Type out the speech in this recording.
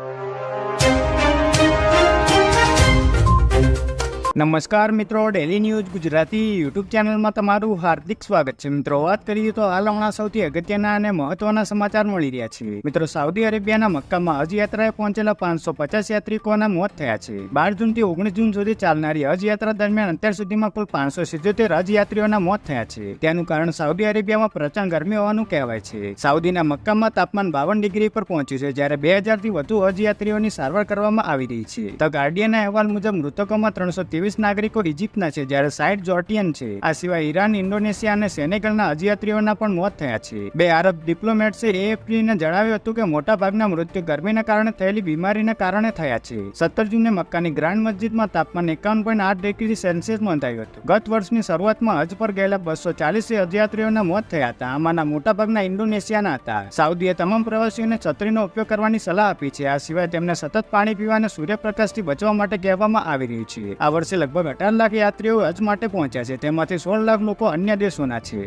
you. નમસ્કાર મિત્રો daily news Gujarati YouTube ચેનલમાં તમારું હાર્દિક સ્વાગત છે. મિત્રો, વાત કરીએ તો હાલ હમણાં સૌથી અગત્યના અને મહત્વના સમાચાર મળી રહ્યા છે. મિત્રો, સાઉદી અરેબિયાના મક્કામાં હજ યાત્રાએ પહોંચેલા પાંચસો પચાસ યાત્રિકોના મોત થયા છે. બાર જૂનથી ઓગણીસ જૂન સુધી ચાલનારી હજ યાત્રા દરમિયાન અત્યાર સુધીમાં કુલ પાંચસો સિત્યોતેર હજ યાત્રીઓના મોત થયા છે. તેનું કારણ સાઉદી અરેબિયામાં પ્રચંડ ગરમી હોવાનું કહેવાય છે. સાઉદીના મક્કામાં તાપમાન બાવન ડિગ્રી પર પહોંચ્યું છે, જ્યારે બે હજારથી વધુ હજ યાત્રીઓની સારવાર કરવામાં આવી રહી છે. ધ ગાર્ડિયનના અહેવાલ મુજબ, મૃતકોમાં ત્રણસો ત્રેવીસ નાગરિકો ઇજિપ્તના છે, જ્યારે સાઈઠ જોર્ટિયન છે. આ સિવાય ઈરાન, ઇન્ડોનેશિયા અને સેનેગલના હજયાત્રીઓના પણ મોત થયા છે. બે આરબ ડિપ્લોમેટ્સે એએફપીને જણાવ્યું હતું કે મોટાભાગના મૃત્યુ ગરમીના કારણે થયેલી બીમારીના કારણે થયા છે. સત્તર જૂને મક્કાની ગ્રાન્ડ મસ્જિદમાં તાપમાન એકાવન પોઈન્ટ આઠ ડિગ્રી સેલ્સિયસ નોંધાયું હતું. ગત વર્ષની શરૂઆતમાં હજ પર ગયેલા બસો ચાલીસ હજયાત્રીઓના મોત થયા હતા. આમાંના મોટાભાગના ઇન્ડોનેશિયાના હતા. સાઉદીએ તમામ પ્રવાસીઓને છત્રીનો ઉપયોગ કરવાની સલાહ આપી છે. આ સિવાય તેમને સતત પાણી પીવા અને સૂર્યપ્રકાશથી બચવા માટે કહેવામાં આવી રહ્યું છે. આ વર્ષે લગભગ અઢાર લાખ યાત્રીઓ હજ માટે પહોંચ્યા છે. તેમાંથી સોળ લાખ લોકો અન્ય દેશોના છે.